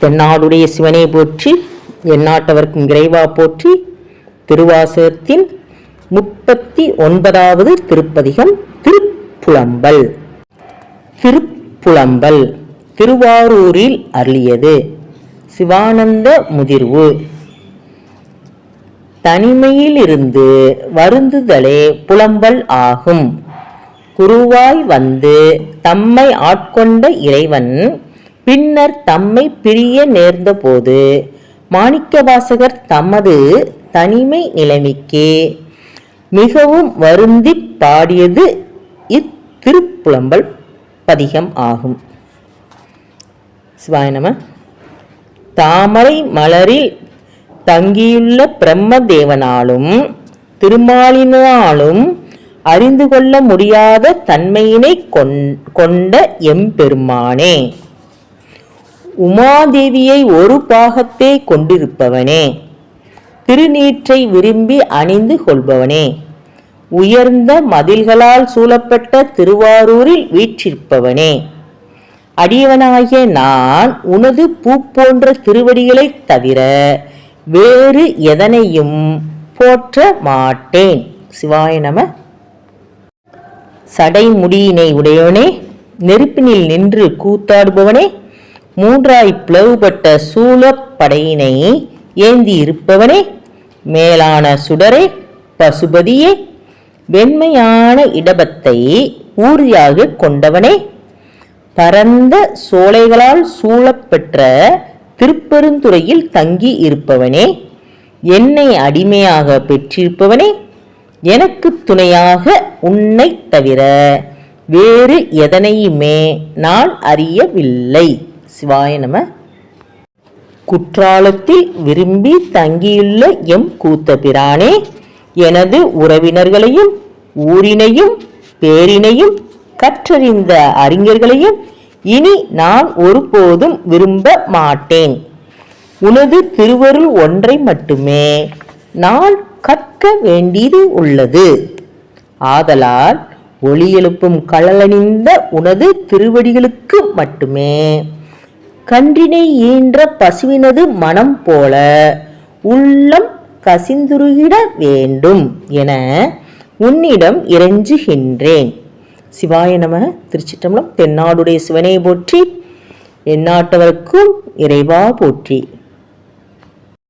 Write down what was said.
தென்னாடுடைய சிவனை போற்றி எந்நாட்டவர்க்கும் இறைவா போற்றி திருவாசகத்தின் முப்பத்தி ஒன்பதாவது திருப்பதிகம் திருப்புலம்பல். திருப்புலம்பல் திருவாரூரில் அருளியது சிவானந்த முதிர்வு. தனிமையிலிருந்து வருந்துதலே புலம்பல் ஆகும். குருவாய் வந்து தம்மை ஆட்கொண்ட இறைவன் பின்னர் தம்மை பிரிய நேர்ந்தபோது மாணிக்கவாசகர் தமது தனிமை நிலைமைக்கே மிகவும் வருந்திப் பாடியது இத்திருப்புலம்பல் பதிகம் ஆகும். நம. தாமரை மலரில் தங்கியுள்ள பிரம்மதேவனாலும் திருமாலினாலும் அறிந்து கொள்ள முடியாத தன்மையினை கொண்- கொண்ட எம்பெருமானே. உமாதேவியை ஒரு பாகத்தே கொண்டிருப்பவனே. திருநீற்றை விரும்பி அணிந்து கொள்பவனே. உயர்ந்த மதில்களால் சூழப்பட்ட திருவாரூரில் வீற்றிருப்பவனே. அடியவனாகிய நான் உனது பூ போன்ற திருவடிகளைத் தவிர வேறு எதனையும் போற்ற மாட்டேன். சிவாய நம. சடைமுடியினை உடையவனே நெருப்பினில் நின்று கூத்தாடுபவனே மூன்றாய் பிளவுபட்ட சூழப்படையினை ஏந்தி இருப்பவனே மேலான சுடரே பசுபதியே வெண்மையான இடபத்தை ஊர்தியாக கொண்டவனே. பரந்த சோலைகளால் சூழப்பெற்ற திருப்பெருந்துறையில் தங்கி இருப்பவனே என்னை அடிமையாக பெற்றிருப்பவனே எனக்கு துணையாக உன்னைத் தவிர வேறு எதனையுமே நான் அறியவில்லை. சிவாய நம. குற்றாலத்தில் விரும்பி தங்கியுள்ள எம் கூத்த பிரானே எனது உறவினர்களையும் ஊரினையும் பேரினையும் கற்றறிந்த அறிஞர்களையும் இனி நான் ஒருபோதும் விரும்ப மாட்டேன். உனது திருவருள் ஒன்றை மட்டுமே நான் கற்க வேண்டியது உள்ளது. ஆதலால் ஒளி எழுப்பும் கழலணிந்த உனது திருவடிகளுக்கு மட்டுமே கன்றினை ஈன்ற பசுவினது மனம் போல உள்ளம் கசிந்துருகிட வேண்டும் என உன்னிடம் இறைஞ்சுகின்றேன். சிவாய நம திருச்சிட்டம்பலம் தென்னாடுடைய சிவனை போற்றி எந்நாட்டவர்க்கும் இறைவா போற்றி.